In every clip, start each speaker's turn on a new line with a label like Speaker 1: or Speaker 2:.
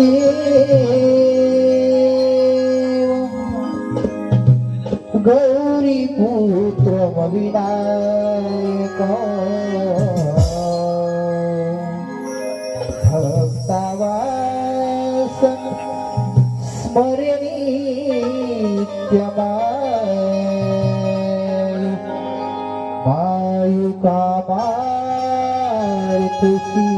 Speaker 1: देव। गौरी पुत्र विनायक भक्तावासन स्मरणीत्यमा मायुका मार तुसी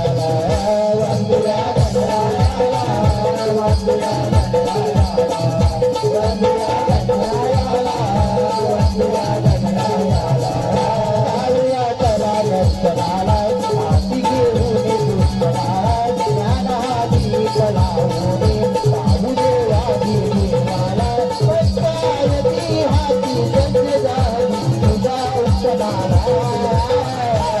Speaker 1: やった!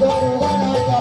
Speaker 1: Yeah.